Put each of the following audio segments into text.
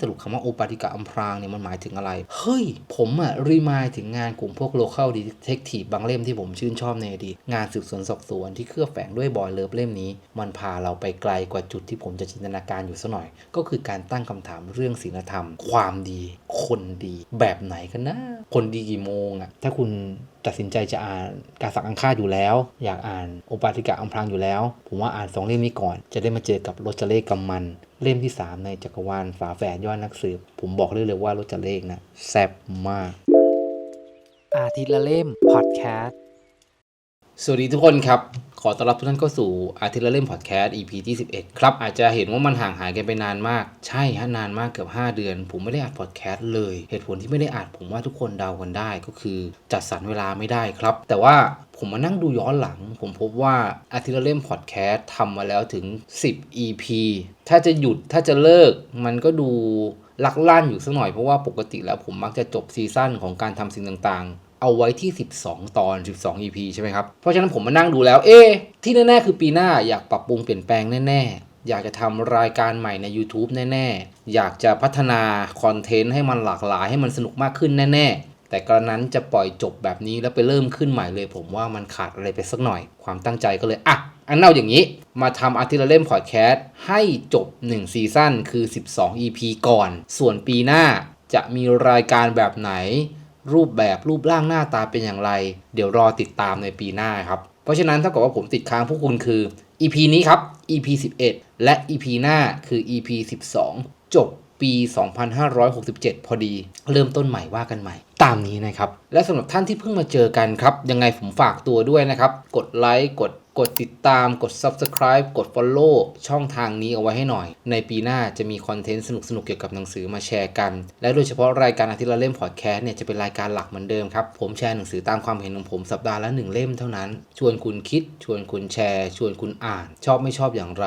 สรุปคำว่าโอปาติกะอัมพรางเนี่ยมันหมายถึงอะไร เฮ้ย ผมอะรีมายถึงงานกลุ่มพวก local detective บางเล่มที่ผมชื่นชอบในอดีตงานสืบสวนสอบสวนที่เคลือบแฝงด้วยบอยเลิฟเล่มนี้ มันพาเราไปไกลกว่าจุดที่ผมจะจินตนาการอยู่ซะหน่อย ก็คือการตั้งคำถามเรื่องศีลธรรม ความดี คนดีแบบไหนกันนะ คนดีกี่โมงอะถ้าคุณตัดสินใจจะอ่านการสักอังคาอยู่แล้ว อยากอ่านโอปาติกะอัมพรางอยู่แล้ว ผมว่าอ่านสองเล่มนี้ก่อน จะได้มาเจอกับโรจเลขกัมมัน เล่มที่ 3 ในจักรวาลฝาแฝดยอดนักสืบ ผมบอกเลยเลยว่าโรจเลขนะแซ่บมาก อาทิตย์ละเล่มพอดแคสต์สวัสดีทุกคนครับ ขอต้อนรับทุกท่านเข้าสู่อาทิตย์ละเล่มพอดแคสต์ EP ที่11 ครับ อาจจะเห็นว่ามันห่างหายกันไปนานมาก ใช่ฮะนานมากเกือบ 5 เดือน ผมไม่ได้อัดพอดแคสต์เลย เหตุผลที่ไม่ได้อัดผมว่าทุกคนเดากันได้ก็คือจัดสรรเวลาไม่ได้ครับ แต่ว่าผมมานั่งดูย้อนหลัง ผมพบว่าอาทิตย์ละเล่มพอดแคสต์ทำมาแล้วถึง 10 EP ถ้าจะหยุดถ้าจะเลิกมันก็ดูลักลั่นอยู่สักหน่อยเพราะว่าปกติแล้วผมมักจะจบซีซั่นของการทำสิ่งต่างๆ เอาไว้ที่ 12 ตอน 12 EP ใช่ไหมครับ เพราะฉะนั้นผมมานั่งดูแล้ว เอ๊ที่แน่ๆคือปีหน้าอยากปรับปรุงเปลี่ยนแปลงแน่ๆ อยากจะทำรายการใหม่ใน YouTube แน่ๆ อยากจะพัฒนาคอนเทนต์ให้มันหลากหลายให้มันสนุกมากขึ้นแน่ๆแต่กระนั้นจะปล่อยจบแบบนี้แล้วไปเริ่มขึ้นใหม่เลย ผมว่ามันขาดอะไรไปสักหน่อย ความตั้งใจก็เลย อะ อันเอาอย่างนี้ มาทำอาร์ติลเล่มพอดแคสต์ให้จบ 1 ซีซั่นคือ 12 EP ก่อน ส่วนปีหน้าจะมีรายการแบบไหน รูปแบบรูปร่างหน้าตาเป็นอย่างไร เดี๋ยวรอติดตามในปีหน้าครับ เพราะฉะนั้นถ้ากับว่าผมติดค้างพวกคุณคือ EP นี้ครับ EP 11 และ EP หน้าคือ EP 12 จบปี 2567 พอดี เริ่มต้นใหม่ว่ากันใหม่ ตามนี้นะครับ และสำหรับท่านที่เพิ่งมาเจอกันครับ ยังไงผมฝากตัวด้วยนะครับ กดไลค์กด กดติดตามกด Subscribe กด Follow ช่องทางนี้เอาไว้ให้หน่อย ในปีหน้าจะมีคอนเทนต์สนุกๆ เกี่ยวกับหนังสือมาแชร์กัน และโดยเฉพาะรายการอาทิตย์ละเล่มพอดแคสต์เนี่ยจะเป็นรายการหลักเหมือนเดิมครับ ผมแชร์หนังสือตามความเห็นของผมสัปดาห์ละหนึ่งเล่มเท่านั้น ชวนคุณคิด ชวนคุณแชร์ ชวนคุณอ่าน ชอบไม่ชอบอย่างไร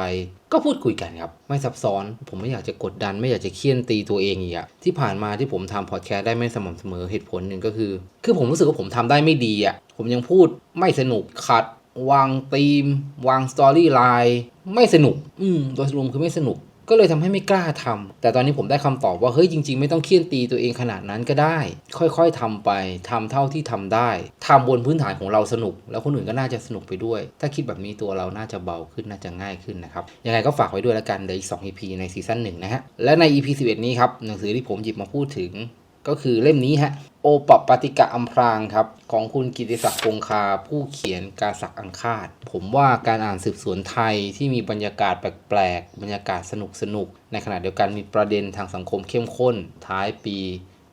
ก็พูดคุยกันครับ ไม่ซับซ้อน ผมไม่อยากจะกดดัน ไม่อยากจะเคี่ยนตีตัวเองอีกอะที่ผ่านมาที่ผมทำพอดแคสต์ได้ไม่สม่ำเสมอเหตุผลหนึ่งก็คือ คือผมรู้สึกว่าผมทำได้ไม่ดีอะผมยังพูดไม่สนุกขัด วางธีม วางสตอรี่ไลน์ไม่สนุก อืมโดยรวมคือไม่สนุก ก็เลยทำให้ไม่กล้าทำแต่ตอนนี้ผมได้คำตอบว่า เฮ้ยจริง ๆ ไม่ต้องเคี่ยนตีตัวเองขนาดนั้นก็ได้ ค่อยๆทำไปทำเท่าที่ทำได้ทำบนพื้นฐานของเราสนุก แล้วคนอื่นก็น่าจะสนุกไปด้วย ถ้าคิดแบบนี้ตัวเราน่าจะเบาขึ้นน่าจะง่ายขึ้นนะครับ ยังไงก็ฝากไว้ด้วยแล้วกันเดี๋ยวอีก2 EP ในซีซั่นหนึ่งนะฮะ และใน EP 11 นี้ครับหนังสือที่ผมหยิบมาพูดถึง ก็คือเล่มนี้ฮะโอปปาติกะอัมพรางครับของคุณกิติศักดิ์คงคา ผู้เขียนการสักอังคาด ผมว่าการอ่านสืบสวนไทยที่มีบรรยากาศแปลกๆ บรรยากาศสนุกสนุกในขณะเดียวกันมีประเด็นทางสังคมเข้มข้น ท้ายปี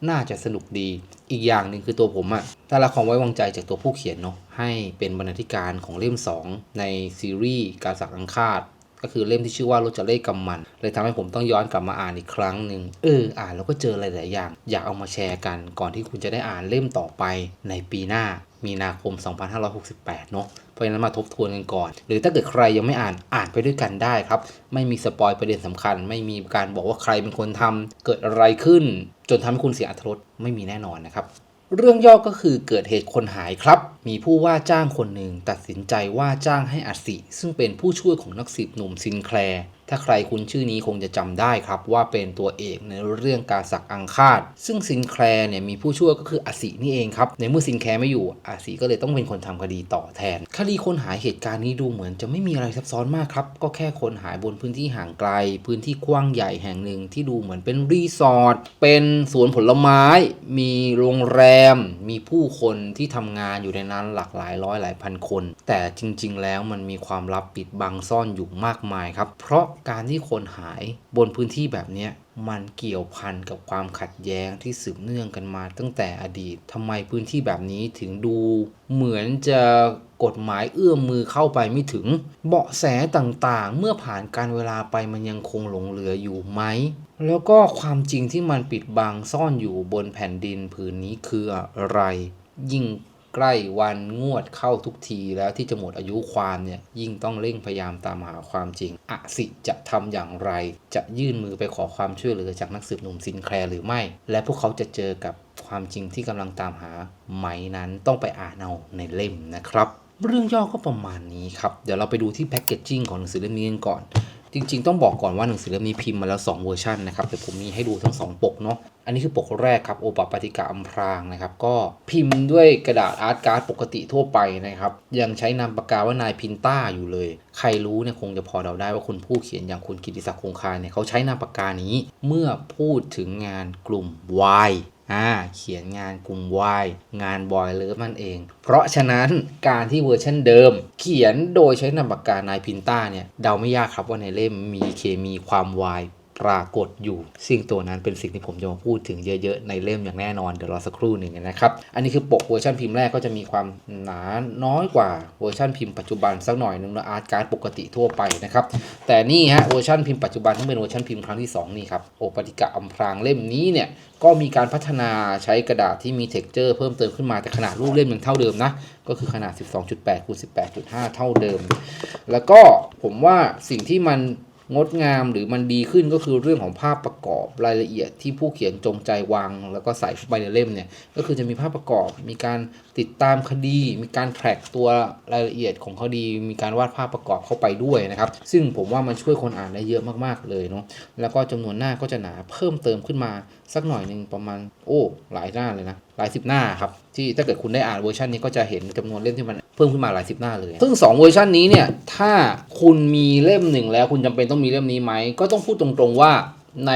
น่าจะสนุกดี อีกอย่างหนึ่งคือตัวผมอะได้รับความไว้วางใจจากตัวผู้เขียนเนาะให้เป็นบรรณาธิการของเล่ม 2 ในซีรีส์การสักอังคาด ก็คือเล่มที่ชื่อว่าโรจาเล่กัมมัน เลยทำให้ผมต้องย้อนกลับมาอ่านอีกครั้งหนึ่งเอออ่านแล้วก็เจอหลาย ๆ อย่าง อยากเอามาแชร์กัน ก่อนที่คุณจะได้อ่านเล่มต่อไปในปีหน้ามีนาคม 2568 เนาะ เพราะฉะนั้นมาทบทวนกันก่อน หรือถ้าเกิดใครยังไม่อ่าน อ่านไปด้วยกันได้ครับ ไม่มีสปอยประเด็นสำคัญ ไม่มีการบอกว่าใครเป็นคนทำเกิดอะไรขึ้น จนทำให้คุณเสียอรรถรสไม่มีแน่นอนนะครับ เรื่องย่อก็คือเกิดเหตุคนหายครับ มีผู้ว่าจ้างคนหนึ่งตัดสินใจว่าจ้างให้อัสิ ซึ่งเป็นผู้ช่วยของนักสืบหนุ่มซินแคลร์ถ้าใครคุ้นชื่อนี้คงจะจำได้ครับ ว่าเป็นตัวเอกในเรื่องการสักอังคาด ซึ่งซินแคลร์เนี่ยมีผู้ช่วยก็คืออัสินี่เองครับ ในเมื่อซินแคลร์ไม่อยู่อัสิก็เลยต้องเป็นคนทำคดีต่อแทน คดีคนหายเหตุการณ์นี้ดูเหมือนจะไม่มีอะไรซับซ้อนมากครับ ก็แค่คนหายบนพื้นที่ห่างไกล พื้นที่กว้างใหญ่แห่งหนึ่งที่ดูเหมือนเป็นรีสอร์ทเป็นสวนผลไม้ มีโรงแรม มีผู้คนที่ทำงานอยู่ในนั้นหลากหลายร้อยหลายพันคน แต่จริง ๆ แล้วมันมีความลับปิดบังซ่อนอยู่มากมายครับ เพราะการที่คนหายบนพื้นที่แบบนี้มันเกี่ยวพันกับความขัดแย้งที่สืบเนื่องกันมาตั้งแต่อดีตทำไมพื้นที่แบบนี้ถึงดูเหมือนจะกฎหมายเอื้อมมือเข้าไปไม่ถึง เบาะแสต่างๆ เมื่อผ่านการเวลาไปมันยังคงหลงเหลืออยู่ไหม แล้วก็ความจริงที่มันปิดบังซ่อนอยู่บนแผ่นดินผืนนี้คืออะไร ยิ่ง ใกล้วันงวดเข้าทุกทีแล้วที่จะหมดอายุความเนี่ยยิ่งต้องเร่งพยายามตามหาความจริงอสิจะทำอย่างไร จะยื่นมือไปขอความช่วยเหลือจากนักสืบหนุ่มซินแคลร์หรือไม่ และพวกเขาจะเจอกับความจริงที่กำลังตามหาไหมนั้นต้องไปอ่านเอาในเล่มนะครับ เรื่องย่อก็ประมาณนี้ครับ เดี๋ยวเราไปดูที่แพคเกจจิ้งของหนังสือเล่มนี้กันก่อน จริงๆ ต้องบอกก่อนว่าหนังสือเล่มนี้พิมพ์มาแล้ว 2 เวอร์ชันนะครับแต่ผมมีให้ดูทั้ง 2 ปกเนาะอันนี้คือปกแรกครับโอปปาติกาอัมพรางนะครับ ก็พิมพ์ด้วยกระดาษอาร์ตการ์ดปกติทั่วไปนะครับ ยังใช้นามปากกาว่านายพินต้าอยู่เลย ใครรู้เนี่ยคงจะพอเดาได้ว่าคนผู้เขียนอย่างคุณกิติศักดิ์คงคาเนี่ยเขาใช้นามปากกานี้เมื่อพูดถึงงานกลุ่ม Y อ่าเขียนงานกลุ่ม Y งานบอยเลิฟมันเอง เพราะฉะนั้นการที่เวอร์ชันเดิม เขียนโดยใช้นามปากกานายพินต้าเนี่ยเดาไม่ยากครับว่าในเล่มมีเคมีความ Y ปรากฏอยู่สิ่งตัวนั้นเป็นสิ่งที่ผมจะมาพูดถึงเยอะๆ ในเล่มอย่างแน่นอน เดี๋ยวรอสักครู่หนึ่งนะครับ อันนี้คือปกเวอร์ชันพิมพ์แรกก็จะมีความหนาน้อยกว่าเวอร์ชันพิมพ์ปัจจุบันสักหน่อยนึงนะอาร์ตการ์ดปกติทั่วไปนะครับ แต่นี่ฮะเวอร์ชันพิมพ์ปัจจุบันที่เป็นเวอร์ชันพิมพ์ครั้งที่ 2 นี่ครับโอปติกะอัมพรางเล่มนี้เนี่ยก็มีการพัฒนาใช้กระดาษที่มีเท็กเจอร์เพิ่มเติมขึ้นมาแต่ขนาดรูปเล่มยังเท่าเดิมนะก็คือขนาด 12.8คูณ18.5 เท่าเดิม แล้วก็ผมว่าสิ่งที่มัน งดงามหรือมันดีขึ้นก็คือเรื่องของภาพประกอบรายละเอียดที่ผู้เขียนจงใจวาง แล้วก็ใส่เข้าไปในเล่มเนี่ยก็คือจะมีภาพประกอบ มีการติดตามคดี มีการแทร็กตัวรายละเอียดของคดี มีการวาดภาพประกอบเข้าไปด้วยนะครับ ซึ่งผมว่ามันช่วยคนอ่านได้เยอะมากๆเลยเนาะแล้วก็จำนวนหน้าก็จะหนาเพิ่มเติมขึ้นมาสักหน่อยหนึ่งประมาณโอ้หลายหน้าเลยนะหลายสิบหน้าครับที่ถ้าเกิดคุณได้อ่านเวอร์ชันนี้ก็จะเห็นจำนวนเล่มที่มัน เพิ่มขึ้นมาหลายสิบหน้าเลย ซึ่ง 2 เวอร์ชันนี้เนี่ย ถ้าคุณมีเล่มหนึ่งแล้วคุณจำเป็นต้องมีเล่มนี้ไหม ก็ต้องพูดตรงๆว่าใน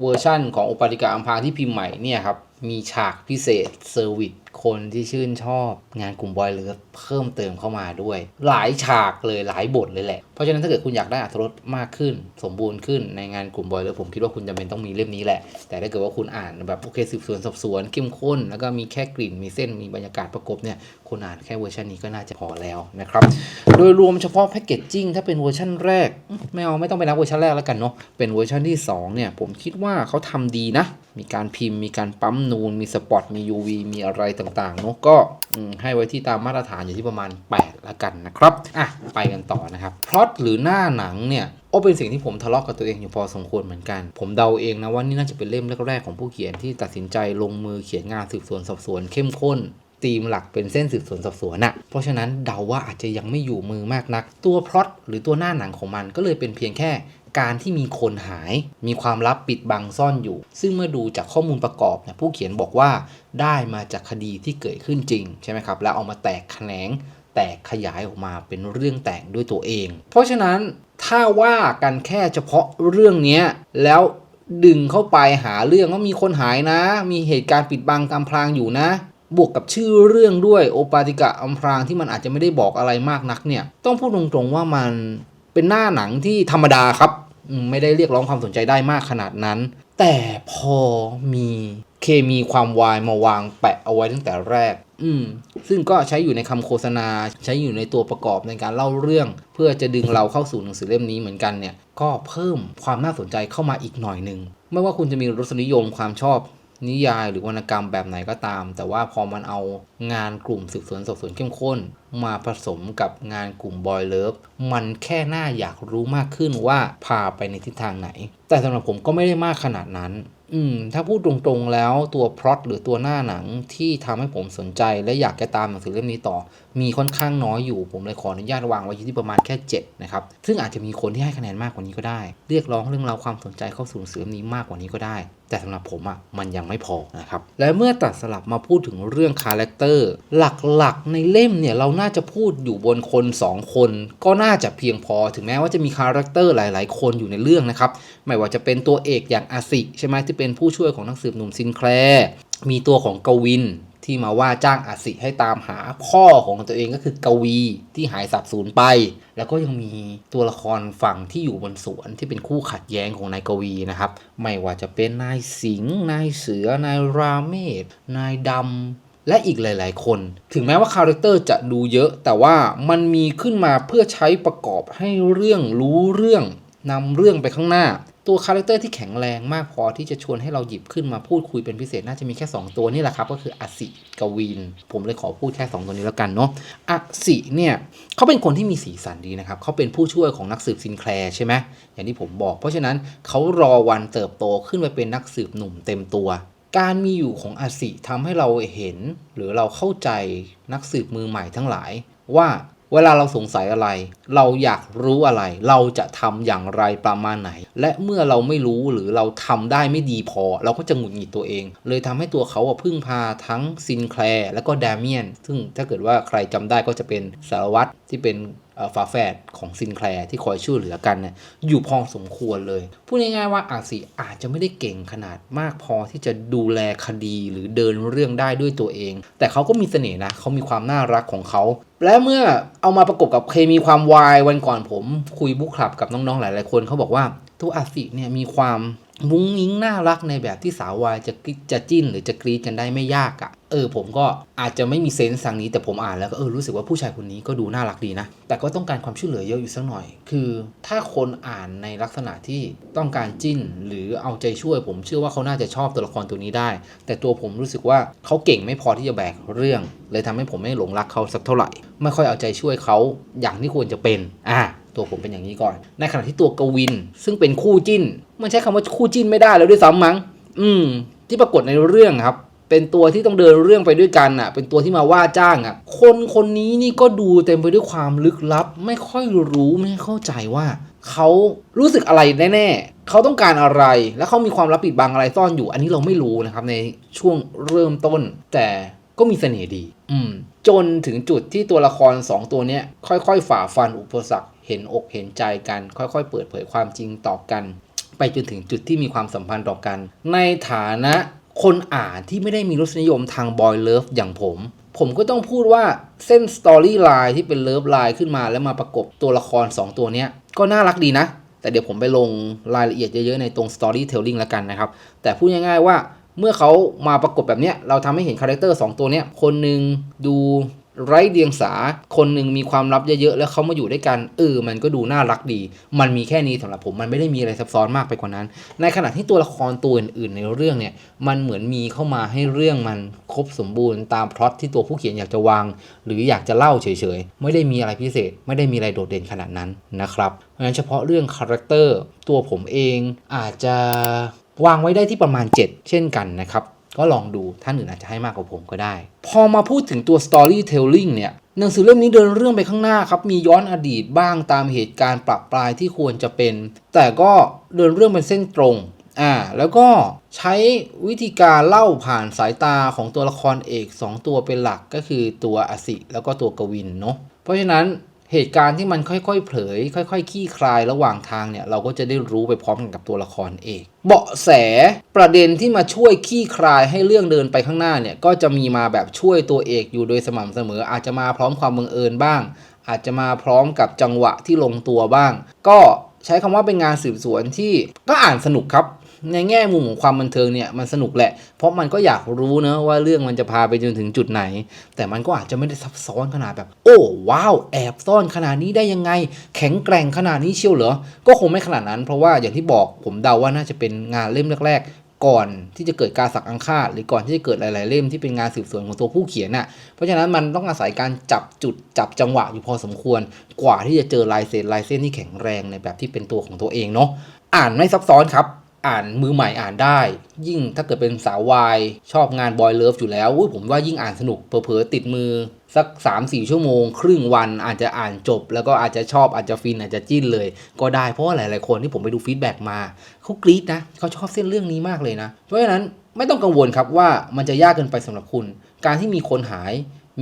เวอร์ชั่นของอุปาติกาอัมพางที่พิมพ์ใหม่เนี่ยครับ มีฉากพิเศษเซอร์วิส คนที่ชื่นชอบงานกลุ่มบอยเลิฟเพิ่มเติมเข้ามาด้วย หลายฉากเลยหลายบทเลยแหละ เพราะฉะนั้นถ้าเกิดคุณอยากได้อรรถรสมากขึ้น สมบูรณ์ขึ้นในงานกลุ่มบอยเลิฟผมคิดว่าคุณจำเป็นต้องมีเล่มนี้แหละ แต่ถ้าเกิดว่าคุณอ่านแบบโอเคสืบสวนสอบสวนเข้มข้น แล้วก็มีแค่กลิ่นมีเส้นมีบรรยากาศประกบเนี่ยคุณอ่านแค่เวอร์ชันนี้ก็น่าจะพอแล้วนะครับโดยรวมเฉพาะแพคเกจจิ้งถ้าเป็นเวอร์ชันแรกไม่เอาไม่ต้องไปนับเวอร์ชันแรกแล้วกันเนาะเป็นเวอร์ชันที่สองเนี่ยผมคิดว่าเขาทำดีนะ มีการพิมพ์มีการปั๊มนูนมีสปอตมี UV มีอะไรต่างๆเนาะก็ให้ไว้ที่ตามมาตรฐานอยู่ที่ประมาณ 8 ละกันนะครับอะไปกันต่อนะครับพล็อตหรือหน้าหนังเนี่ยโอ้เป็นสิ่งที่ผมทะเลาะกับตัวเองอยู่พอสมควรเหมือนกัน ผมเดาเองนะว่านี่น่าจะเป็นเล่มแรกๆของผู้เขียนที่ตัดสินใจลงมือเขียนงานสืบสวนสอบสวนเข้มข้นธีมหลักเป็นเส้นสืบสวนสอบสวนน่ะ เพราะฉะนั้นเดาว่าอาจจะยังไม่อยู่มือมากนัก ตัวพล็อตหรือตัวหน้าหนังของมันก็เลยเป็นเพียงแค่ การที่มีคนหาย มีความลับปิดบังซ่อนอยู่ ซึ่งเมื่อดูจากข้อมูลประกอบเนี่ยผู้เขียนบอกว่าได้มาจากคดีที่เกิดขึ้นจริงใช่ไหมครับแล้วเอามาแตกแขนงแตกขยายออกมาเป็นเรื่องแต่งด้วยตัวเอง เพราะฉะนั้นถ้าว่ากันแค่เฉพาะเรื่องนี้แล้วดึงเข้าไปหาเรื่องว่ามีคนหายนะ มีเหตุการณ์ปิดบังอำพรางอยู่นะ บวกกับชื่อเรื่องด้วยโอปาติกะอัมพรางที่มันอาจจะไม่ได้บอกอะไรมากนักเนี่ย ต้องพูดตรงๆว่ามัน เป็นหน้าหนังที่ธรรมดาครับไม่ได้เรียกร้องความสนใจได้มากขนาดนั้น แต่พอมีเคมีความวายมาวางแปะเอาไว้ตั้งแต่แรก อืม ซึ่งก็ใช้อยู่ในคำโฆษณา ใช้อยู่ในตัวประกอบในการเล่าเรื่อง เพื่อจะดึงเราเข้าสู่หนังสือเล่มนี้เหมือนกันเนี่ย ก็เพิ่มความน่าสนใจเข้ามาอีกหน่อยหนึ่ง ไม่ว่าคุณจะมีรสนิยมความชอบ นิยายหรือวรรณกรรมแบบไหนก็ตาม แต่ว่าพอมันเอางานกลุ่มสืบสวนสอบสวนเข้มข้น มาผสมกับงานกลุ่มบอยเลิฟมันแค่หน่าอยากรู้มากขึ้นว่าพาไปในทิศทางไหน แต่สำหรับผมก็ไม่ได้มากขนาดนั้นอืมถ้าพูดตรงๆแล้วตัวพล็อตหรือตัวหน้าหนังที่ทำให้ผมสนใจและอยากจะตามหนังสือเล่มนี้ต่อ มีค่อนข้างน้อยอยู่ผมเลยขออนุญาตวางไว้ที่ประมาณแค่ 7 นะครับ ซึ่งอาจจะมีคนที่ให้คะแนนมากกว่านี้ก็ได้ เรียกร้องเรื่องราวความสนใจเข้าสู่หนังสือเล่มนี้มากกว่านี้ก็ได้ แต่สำหรับผมอะ่ะมันยังไม่พอนะครับและเมื่อตัดสลับมาพูดถึงเรื่องคาแรคเตอร์หลักๆในเล่มเนี่ยเราน่าจะพูดอยู่บนคน 2 คน ก็น่าจะเพียงพอถึงแม้ว่าจะมีคาแรคเตอร์หลาย ๆ คนอยู่ในเรื่องนะครับไม่ว่าจะเป็นตัวเอกอย่างอาสิใช่ไหมที่เป็นผู้ช่วยของนักสืบหนุ่มซินแคลมีตัวของกวิน ที่มาว่าจ้างอาสิให้ตามหาพ่อของตัวเองก็คือกวีที่หายสับสูญไป แล้วก็ยังมีตัวละครฝั่งที่อยู่บนสวนที่เป็นคู่ขัดแย้งของนายกวีนะครับ ไม่ว่าจะเป็นนายสิงห์นายเสือนายราเมศนายดำและอีกหลาย ๆ คน ถึงแม้ว่าคาแรคเตอร์จะดูเยอะ แต่ว่ามันมีขึ้นมาเพื่อใช้ประกอบให้เรื่องรู้เรื่องนำเรื่องไปข้างหน้า ตัวคาแรคเตอร์ที่แข็งแรงมากพอที่จะชวนให้เราหยิบขึ้นมาพูดคุยเป็นพิเศษน่าจะมีแค่ 2 ตัวนี่แหละครับ ก็คืออสิกวิน ผมเลยขอพูดแค่ 2 ตัวนี้แล้วกันเนาะอสิเนี่ยเขาเป็นคนที่มีสีสันดีนะครับเขาเป็นผู้ช่วยของนักสืบซินแคลร์ใช่ไหมอย่างที่ผมบอก เพราะฉะนั้นเขารอวันเติบโตขึ้นมาเป็นนักสืบหนุ่มเต็มตัว การมีอยู่ของอสิทำให้เราเห็น หรือเราเข้าใจนักสืบมือใหม่ทั้งหลายว่า เวลาเราสงสัยอะไร เราอยากรู้อะไร เราจะทำอย่างไรประมาณไหน และเมื่อเราไม่รู้หรือเราทำได้ไม่ดีพอ เราก็จะหงุดหงิดตัวเอง เลยทำให้ตัวเขาอะพึ่งพาทั้งซินแคลร์และก็แดเมียนซึ่งถ้าเกิดว่าใครจำได้ก็จะเป็นสารวัตรที่เป็นฝาแฝดของซินแคลร์ที่คอยช่วยเหลือกันเนี่ยอยู่พอสมควรเลย พูดง่ายๆว่าอาซีอาจจะไม่ได้เก่งขนาดมากพอที่จะดูแลคดีหรือเดินเรื่องได้ด้วยตัวเอง แต่เขาก็มีเสน่ห์นะเขามีความน่ารักของเขา และเมื่อเอามาประกบกับเคมีความวายวันก่อนผมคุยบุ๊คคลับกับน้องๆหลายๆคนเขาบอกว่าตัวอาสิเนี่ยมีความ มุ้งมิ้งน่ารักในแบบที่สาววายจะจะจิ้นหรือจะกรีดกันได้ไม่ยากอะ่ะ เออผมก็อาจจะไม่มีเซนส์ทางนี้แต่ผมอ่านแล้วก็เออรู้สึกว่าผู้ชายคนนี้ก็ดูน่ารักดีนะ แต่ก็ต้องการความช่วยเหลือเยอะอยู่สักหน่อย คือ ถ้าคนอ่านในลักษณะที่ต้องการจิ้นหรือเอาใจช่วย ผมเชื่อว่าเขาน่าจะชอบตัวละครตัวนี้ได้ แต่ตัวผมรู้สึกว่าเขาเก่งไม่พอที่จะแบกเรื่อง เลยทำให้ผมไม่หลงรักเขาสักเท่าไหร่ ไม่ค่อยเอาใจช่วยเขาอย่างที่ควรจะเป็นอะ ตัวผมเป็นอย่างนี้ก่อน ในขณะที่ตัวกวิน ซึ่งเป็นคู่จิ้น มันใช้คำว่าคู่จิ้นไม่ได้แล้วด้วยซ้ำมั้ง อืม ที่ปรากฏในเรื่องครับ เป็นตัวที่ต้องเดินเรื่องไปด้วยกันอะ เป็นตัวที่มาว่าจ้างอะ คนคนนี้นี่ก็ดูเต็มไปด้วยความลึกลับ ไม่ค่อยรู้ไม่เข้าใจว่าเขารู้สึกอะไรแน่ๆ เขาต้องการอะไร แล้วเขามีความลับปิดบังอะไรซ่อนอยู่ อันนี้เราไม่รู้นะครับในช่วงเริ่มต้น แต่ก็มีเสน่ห์ดี อืม จนถึงจุดที่ตัวละครสองตัวเนี้ยค่อยๆ ฝ่าฟันอุปสรรค เห็นอกเห็นใจกัน ค่อยๆ เปิดเผยความจริงต่อกัน ไปจนถึงจุดที่มีความสัมพันธ์ต่อกัน ในฐานะคนอ่านที่ไม่ได้มีรสนิยมทางบอยเลิฟอย่างผม ผมก็ต้องพูดว่าเส้นสตอรี่ไลน์ที่เป็นเลิฟไลน์ขึ้นมาแล้วมาประกบตัวละคร 2 ตัวเนี้ยก็น่ารักดีนะ แต่เดี๋ยวผมไปลงรายละเอียดเยอะๆในตรง Storytelling แล้วกันนะครับ แต่พูดง่ายๆว่าเมื่อเขามาประกบแบบเนี้ยเราทำให้เห็นคาแรคเตอร์2ตัวเนี้ยคนหนึ่งดู ไร้เดียงสา คนหนึ่งมีความลับเยอะๆ แล้วเขามาอยู่ด้วยกันเออมันก็ดูน่ารักดี มันมีแค่นี้สำหรับผมมันไม่ได้มีอะไรซับซ้อนมากไปกว่านั้น ในขณะที่ตัวละครตัวอื่นๆในเรื่องเนี่ยมันเหมือนมีเข้ามาให้เรื่องมันครบสมบูรณ์ตามพล็อตที่ตัวผู้เขียนอยากจะวาง หรืออยากจะเล่าเฉยๆ ไม่ได้มีอะไรพิเศษ ไม่ได้มีอะไรโดดเด่นขนาดนั้นนะครับเพราะฉะนั้นเฉพาะเรื่องคาแรคเตอร์ตัวผมเองอาจจะวางไว้ได้ที่ประมาณ 7 เช่นกันนะครับ ก็ลองดูท่านอื่นอาจจะให้มากกว่าผมก็ได้ พอมาพูดถึงตัว storytelling เนี่ยหนังสือเล่มนี้เดินเรื่องไปข้างหน้าครับ มีย้อนอดีตบ้างตามเหตุการณ์ปรับปลายที่ควรจะเป็น แต่ก็เดินเรื่องเป็นเส้นตรงอ่าแล้วก็ใช้วิธีการเล่าผ่านสายตาของตัวละครเอก 2 ตัวเป็นหลักก็คือตัวอสิแล้วก็ตัวกวินเนาะเพราะฉะนั้น เหตุการณ์ที่มันค่อยๆ เผย ค่อยๆขี้คลายระหว่างทางเนี่ย เราก็จะได้รู้ไปพร้อมกันกับตัวละครเอกเบาะแสประเด็นที่มาช่วยขี้คลายให้เรื่องเดินไปข้างหน้าเนี่ย ก็จะมีมาแบบช่วยตัวเอกอยู่โดยสม่ำเสมอ อาจจะมาพร้อมความบังเอิญบ้าง อาจจะมาพร้อมกับจังหวะที่ลงตัวบ้าง ก็ใช้คำว่าเป็นงานสืบสวนที่ก็อ่านสนุกครับ ในแง่มุมของความบันเทิงเนี่ยมันสนุกแหละ เพราะมันก็อยากรู้นะว่าเรื่องมันจะพาไปจนถึงจุดไหน แต่มันก็อาจจะไม่ได้ซับซ้อนขนาดแบบ โอ้ว้าวแอบซ่อนขนาดนี้ได้ยังไง แข็งแกร่งขนาดนี้เชียวเหรอ ก็คงไม่ขนาดนั้นเพราะว่าอย่างที่บอกผมเดาว่าน่าจะเป็นงานเล่มแรกก่อนที่จะเกิดการสักอังคาดหรือก่อนที่จะเกิดหลาย ๆ เล่มที่เป็นงานสืบสวนของตัวผู้เขียนน่ะ เพราะฉะนั้นมันต้องอาศัยการจับจุดจับจังหวะอยู่พอสมควร กว่าที่จะเจอลายเซ็นลายเส้นที่แข็งแรงในแบบที่เป็นตัวของตัวเองเนาะอ่านไม่ซับซ้อนครับ อ่านมือใหม่อ่านได้ ยิ่งถ้าเกิดเป็นสาววาย ชอบงานบอยเลิฟอยู่แล้วอุ๊ยผมว่ายิ่งอ่านสนุกเผลอๆติดมือ สัก 3-4 ชั่วโมง ครึ่งวันอาจจะอ่านจบ แล้วก็อาจจะชอบอาจจะฟินอาจจะจิ้นเลย ก็ได้เพราะว่าหลายๆคนที่ผมไปดูฟีดแบ็กมาเขากรี๊ดนะเขาชอบเส้นเรื่องนี้มากเลยนะ เพราะฉะนั้นไม่ต้องกังวลครับว่ามันจะยากเกินไปสำหรับคุณ การที่มีคนหาย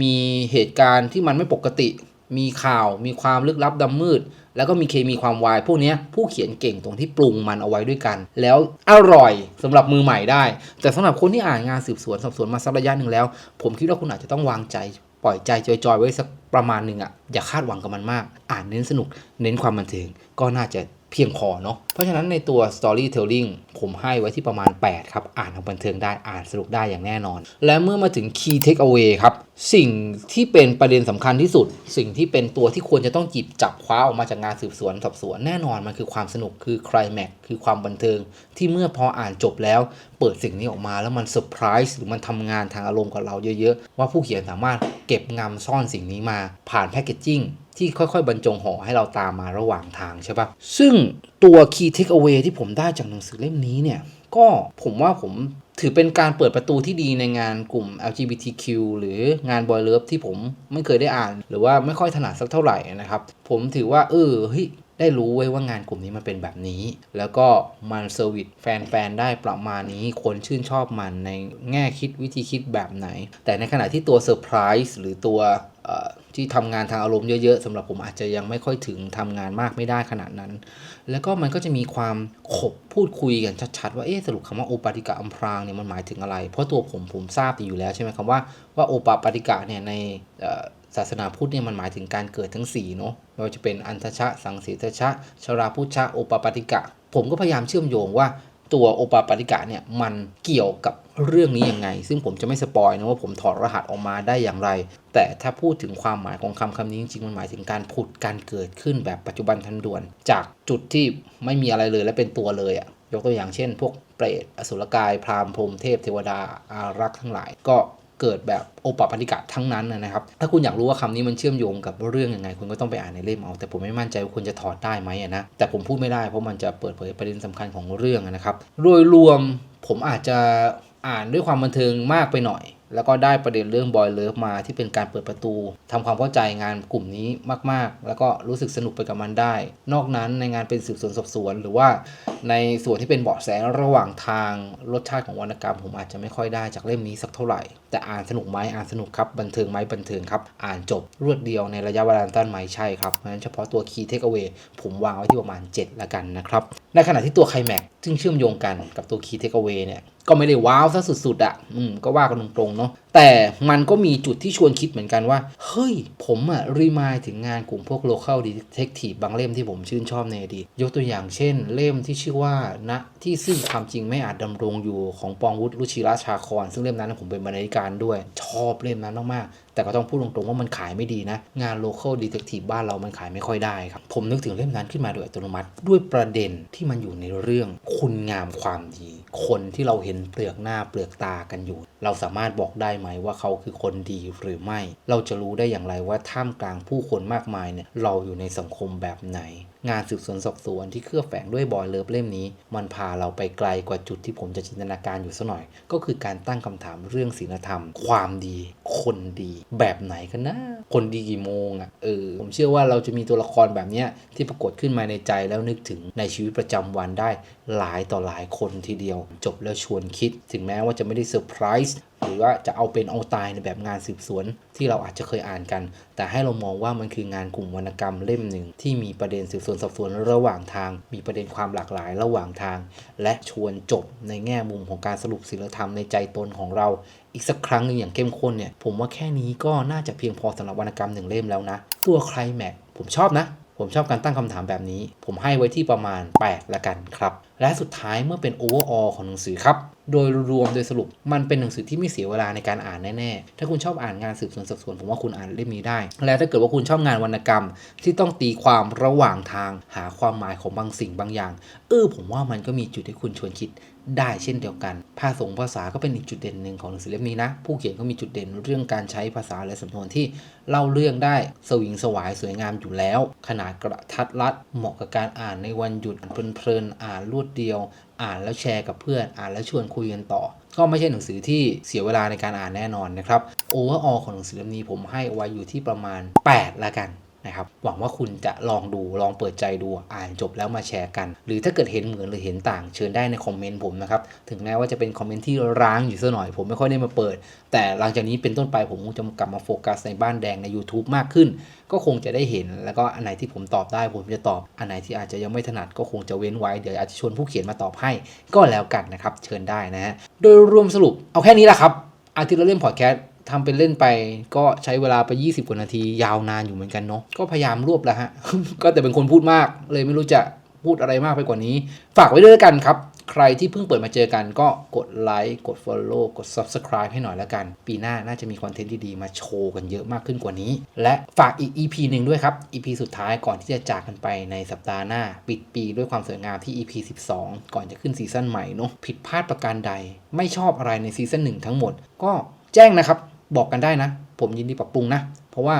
มีเหตุการณ์ที่มันไม่ปกติ มีข่าว มีความลึกลับดำมืด แล้วก็มีเคมีความวาย พวกเนี้ยผู้เขียนเก่งตรงที่ปรุงมันเอาไว้ด้วยกัน แล้วอร่อยสำหรับมือใหม่ได้ แต่สำหรับคนที่อ่านงานสืบสวนสอบสวนมาสักระยะหนึ่งแล้ว ผมคิดว่าคุณอาจจะต้องวางใจ ปล่อยใจจอยๆไว้สักประมาณหนึ่งอะ่ะอย่าคาดหวังกับมันมาก อ่านเน้นสนุก เน้นความบันเทิงก็น่าจะ เพียงพอเนาะ เพราะฉะนั้นในตัว storytelling ผมให้ไว้ที่ประมาณ 8 ครับ อ่านเอาบันเทิงได้ อ่านสนุกได้อย่างแน่นอน และเมื่อมาถึง key takeaway ครับ สิ่งที่เป็นประเด็นสำคัญที่สุด สิ่งที่เป็นตัวที่ควรจะต้องจิบจับคว้าออกมาจากงานสืบสวนสอบสวน แน่นอนมันคือความสนุกคือ climax คือความบันเทิง ที่เมื่อพออ่านจบแล้ว เปิดสิ่งนี้ออกมาแล้วมันเซอร์ไพรส์หรือมันทำงานทางอารมณ์กับเราเยอะ ๆ ว่าผู้เขียนสามารถเก็บงำซ่อนสิ่งนี้มาผ่านแพคเกจจิ้ง ที่ค่อยๆ บรรจงห่อให้เราตามมาระหว่างทางใช่ปะซึ่งตัว key takeaway ที่ผมได้จากหนังสือเล่มนี้เนี่ย ก็ผมว่าผมถือเป็นการเปิดประตูที่ดีในงานกลุ่ม LGBTQ หรืองานบอยเลิฟที่ผมไม่เคยได้อ่าน หรือว่าไม่ค่อยถนัดสักเท่าไหร่นะครับ ผมถือว่า เออเฮ้ยได้รู้ไว้ว่างานกลุ่มนี้มันเป็นแบบนี้ แล้วก็มันเซอร์วิสแฟนๆ ได้ประมาณนี้ คนชื่นชอบมันในแง่คิดวิธีคิดแบบไหน แต่ในขณะที่ตัวเซอร์ไพรส์หรือตัวเที่ทำงานทางอารมณ์เยอะๆสำหรับผมอาจจะยังไม่ค่อยถึงทำงานมากไม่ได้ขนาดนั้น แล้วก็มันก็จะมีความขบพูดคุยกันชัดๆว่าเอ๊ะสรุปคำว่าโอปาติกะอัมพรางเนี่ยมันหมายถึงอะไร เพราะตัวผมผมทราบดีอยู่แล้วใช่ไหมครับว่าว่าโอปาปาติกะเนี่ยในศาสนาพุทธเนี่ยมันหมายถึงการเกิดทั้งสี่เนาะไม่ว่าจะเป็นอันทชะ สังสีทชะ ชราพุชะโอปาปาติกะ ผมก็พยายามเชื่อมโยงว่า ตัวโอปาปาติกะเนี่ยมันเกี่ยวกับเรื่องนี้ยังไง ซึ่งผมจะไม่สปอยนะว่าผมถอดรหัสออกมาได้อย่างไร แต่ถ้าพูดถึงความหมายของคำคำนี้จริงๆมันหมายถึงการผุดการเกิดขึ้นแบบปัจจุบันทันด่วน จากจุดที่ไม่มีอะไรเลยและเป็นตัวเลยอะยกตัวอย่างเช่น พวกเปรตอสุรกายพราหมณ์พรมเทพเทวดาอารักษ์ทั้งหลาย ก็ เกิดแบบโอปปาติกะทั้งนั้นนะครับ ถ้าคุณอยากรู้ว่าคำนี้มันเชื่อมโยงกับเรื่องยังไง คุณก็ต้องไปอ่านในเล่มเอา แต่ผมไม่มั่นใจว่าคุณจะถอดได้ไหมนะ แต่ผมพูดไม่ได้เพราะมันจะเปิดเผยประเด็นสำคัญของเรื่องนะครับ โดยรวมผมอาจจะอ่านด้วยความบันเทิงมากไปหน่อย แล้วก็ได้ประเด็นเรื่องบอยเลิฟมาที่เป็นการเปิดประตูทำความเข้าใจงานกลุ่มนี้มาก ๆ แล้วก็รู้สึกสนุกไปกับมันได้ นอกนั้นในงานเป็นสืบสวนสอบสวน หรือว่าในส่วนที่เป็นเบาะแสระหว่างทางรสชาติของวรรณกรรม ผมอาจจะไม่ค่อยได้จากเล่มนี้สักเท่าไหร่แต่อ่านสนุกไหมอ่านสนุกครับบันเทิงไหมบันเทิงครับ อ่านจบรวดเดียวในระยะเวลาสั้นไหมใช่ครับเพราะฉะนั้นเฉพาะตัว Key Takeaway ผมวางไว้ที่ประมาณ 7 ละกันนะครับ ในขณะที่ตัวไคลแม็กซึ่งเชื่อมโยงกันกับตัว Key Takeaway เนี่ยก็ไม่ได้ว้าวซะสุดๆอะ่ะ อืม ก็ว่ากันตรงๆเนาะ แต่มันก็มีจุดที่ชวนคิดเหมือนกันว่า เฮ้ย ผมอะรีมายถึงงานกลุ่มพวก local detective บางเล่มที่ผมชื่นชอบในอดีต ยกตัวอย่างเช่น เล่มที่ชื่อว่าณที่ซึ่งความจริงไม่อาจดำรงอยู่ของปองวุฒิรุชิราชาคร ซึ่งเล่มนั้นผมเป็นบรรณาธิการด้วย ชอบเล่มนั้นมากๆ แต่ก็ต้องพูดตรงๆว่ามันขายไม่ดีนะ งาน local detective บ้านเรามันขายไม่ค่อยได้ครับ ผมนึกถึงเล่มนั้นขึ้นมาโดยอัตโนมัติ ด้วยประเด็นที่มันอยู่ในเรื่องคุณงามความดี คนที่เราเห็นเปลือกหน้าเปลือกตากันอยู่ เราสามารถบอกได้ไหมว่าเขาคือคนดีหรือไม่ เราจะรู้ได้อย่างไรว่าท่ามกลางผู้คนมากมายเนี่ยเราอยู่ในสังคมแบบไหน งานสืบสวนสอบสวนที่เคลือบแฝงด้วยบอยเลิฟเล่มนี้ มันพาเราไปไกลกว่าจุดที่ผมจะจินตนาการอยู่ซะหน่อย ก็คือการตั้งคำถามเรื่องศีลธรรม ความดี คนดี แบบไหนกันนะ คนดีกี่โมงอะ่ะเออผมเชื่อว่าเราจะมีตัวละครแบบเนี้ยที่ปรากฏขึ้นมาในใจแล้วนึกถึงในชีวิตประจำวันได้หลายต่อหลายคนทีเดียว จบแล้วชวนคิด ถึงแม้ว่าจะไม่ได้เซอร์ไพรส์ หรือว่าจะเอาเป็นเอาตายในแบบงานสืบสวน ที่เราอาจจะเคยอ่านกัน แต่ให้เรามองว่ามันคืองานกลุ่มวรรณกรรมเล่มหนึ่ง ที่มีประเด็นสืบสวนสอบสวนระหว่างทาง มีประเด็นความหลากหลายระหว่างทาง และชวนจบในแง่มุมของการสรุปศีลธรรมในใจตนของเราอีกสักครั้งหนึ่งอย่างเข้มข้นเนี่ยผมว่าแค่นี้ก็น่าจะเพียงพอสำหรับวรรณกรรมหนึ่งเล่มแล้วนะ ตัวใครแม็กผมชอบนะ ผมชอบการตั้งคำถามแบบนี้ ผมให้ไว้ที่ประมาณ 8 ละกันครับ และสุดท้ายเมื่อเป็น overall ของหนังสือครับ โดยรวมโดยสรุปมันเป็นหนังสือที่ไม่เสียเวลาในการอ่านแน่ๆ ถ้าคุณชอบอ่านงานสืบสวนสอบสวนผมว่าคุณอ่านเล่มนี้ได้ และถ้าเกิดว่าคุณชอบงานวรรณกรรม ที่ต้องตีความระหว่างทางหาความหมายของบางสิ่งบางอย่าง เออผมว่ามันก็มีจุดให้คุณชวนคิด ได้เช่นเดียวกัน ภาษงภาษาก็เป็นอีกจุดเด่นหนึ่งของหนังสือเล่มนี้นะ ผู้เขียนก็มีจุดเด่นเรื่องการใช้ภาษาและสำนวนที่เล่าเรื่องได้สวิงสวายสวยงามอยู่แล้ว ขนาดกระทัดรัดเหมาะกับการอ่านในวันหยุดเพลินๆอ่านรวดเดียว อ่านแล้วแชร์กับเพื่อน อ่านแล้วชวนคุยกันต่อ ก็ไม่ใช่หนังสือที่เสียเวลาในการอ่านแน่นอนนะครับโอเวอร์ออลของหนังสือเล่มนี้ผมให้ไว้อยู่ที่ประมาณ 8 ละกัน นะครับหวังว่าคุณจะลองดูลองเปิดใจดูอ่านจบแล้วมาแชร์กัน หรือถ้าเกิดเห็นเหมือนหรือเห็นต่างเชิญได้ในคอมเมนต์ผมนะครับถึงแม้ว่าจะเป็นคอมเมนต์ที่ร้างอยู่ซะหน่อย ผมไม่ค่อยได้มาเปิด แต่หลังจากนี้เป็นต้นไปผมคงจะกลับมาโฟกัสในบ้านแดงใน YouTube มากขึ้น ก็คงจะได้เห็น แล้วก็อันไหนที่ผมตอบได้ผมจะตอบอันไหนที่อาจจะยังไม่ถนัดก็คงจะเว้นไว้เดี๋ยวอาจจะชวนผู้เขียนมาตอบให้ ก็แล้วกันนะครับเชิญได้นะฮะโดยรวมสรุปเอาแค่นี้แหละครับอาทิตย์ละเล่มพอดแคสต์ ทำเป็นเล่นไปก็ใช้เวลาไป 20 กว่านาทียาวนานอยู่เหมือนกันเนาะก็พยายามรวบแล้วฮะ ก็แต่เป็นคนพูดมาก เลยไม่รู้จะพูดอะไรมากไปกว่านี้ ฝากไว้ด้วยกันครับ ใครที่เพิ่งเปิดมาเจอกันก็กดไลค์กด Follow กด Subscribe ให้หน่อยแล้วกัน ปีหน้าน่าจะมีคอนเทนต์ที่ดีมาโชว์กันเยอะมากขึ้นกว่านี้ และฝากอีก EP หนึ่งด้วยครับ EP สุดท้ายก่อนที่จะจากกันไปในสัปดาห์หน้า ปิดปีด้วยความสวยงามที่ EP 12 ก่อนจะขึ้นซีซั่นใหม่เนาะผิดพลาดประการใด ไม่ชอบอะไรในซีซั่นหนึ่งทั้งหมด ก็แจ้งนะครับ บอกกันได้นะ ผมยินดีปรับปรุงนะ เพราะว่า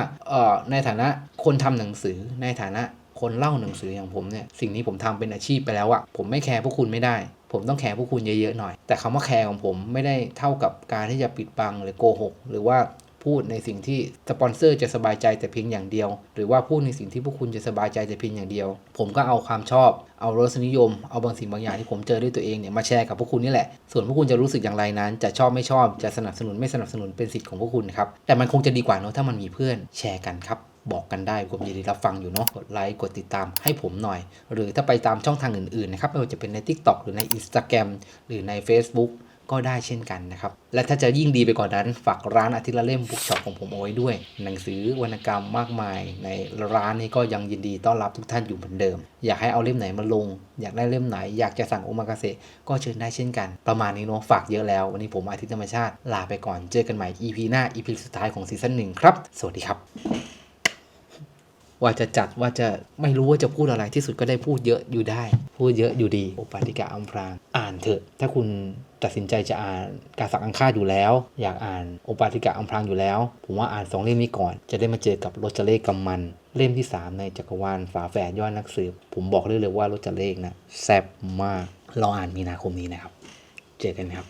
ในฐานะคนทำหนังสือในฐานะคนเล่าหนังสืออย่างผมเนี่ยสิ่งนี้ผมทำเป็นอาชีพไปแล้วอะผมไม่แคร์พวกคุณไม่ได้ ผมต้องแคร์พวกคุณเยอะๆหน่อย แต่คำว่าแคร์ของผมไม่ได้เท่ากับการที่จะปิดบังหรือโกหก หรือว่า พูดในสิ่งที่สปอนเซอร์จะสบายใจแต่เพียงอย่างเดียว หรือว่าพูดในสิ่งที่พวกคุณจะสบายใจแต่เพียงอย่างเดียว ผมก็เอาความชอบเอารสนิยม เอาบางสิ่งบางอย่างที่ผมเจอด้วยตัวเองเนี่ยมาแชร์กับพวกคุณนี่แหละ ส่วนพวกคุณจะรู้สึกอย่างไรนั้น จะชอบไม่ชอบ จะสนับสนุนไม่สนับสนุนเป็นสิทธิ์ของพวกคุณครับ แต่มันคงจะดีกว่าเนอะถ้ามันมีเพื่อนแชร์กันครับ บอกกันได้ผมยินดีรับฟังอยู่เนาะ กดไลค์ กดติดตามให้ผมหน่อย หรือถ้าไปตามช่องทางอื่นๆนะครับ ไม่ว่าจะเป็นใน TikTok หรือใน Instagram หรือใน Facebook ก็ได้เช่นกันนะครับ และถ้าจะยิ่งดีไปกว่านนั้น ฝากร้านอาทิตย์ละเล่มบุ๊กช็อปของผมเอาไว้ด้วย หนังสือวรรณกรรมมากมาย ในร้านนี้ก็ยังยินดีต้อนรับทุกท่านอยู่เหมือนเดิม อยากให้เอาเล่มไหนมาลง อยากได้เล่มไหน อยากจะสั่งโอมากาเสะก็เชิญได้เช่นกัน ประมาณนี้เนาะฝากเยอะแล้ว วันนี้ผมอาทิตย์ธรรมชาติลาไปก่อนเจอกันใหม่ EP หน้า EP สุดท้ายของซีซั่นหนึ่งครับ สวัสดีครับว่าจะจัดว่าจะไม่รู้ว่าจะพูดอะไรที่สุดก็ได้พูดเยอะอยู่ได้ พูดเยอะอยู่ดีโอปาติกาอัมพรางอ่านเถอะ ถ้าคุณตัดสินใจจะอ่านการสักอังคาอยู่แล้ว อยากอ่านโอปาติกาอัมพรางอยู่แล้ว ผมว่าอ่านสองเล่มนี้ก่อน จะได้มาเจอกับโรจเลขกัมมัน เล่มที่ 3 ในจักรวาลฝาแฝดยอดนักสืบ ผมบอกเลยเลยว่าโรจเลขนะแซ่บมากรออ่านมีนาคมนี้นะครับ เจอกันครับ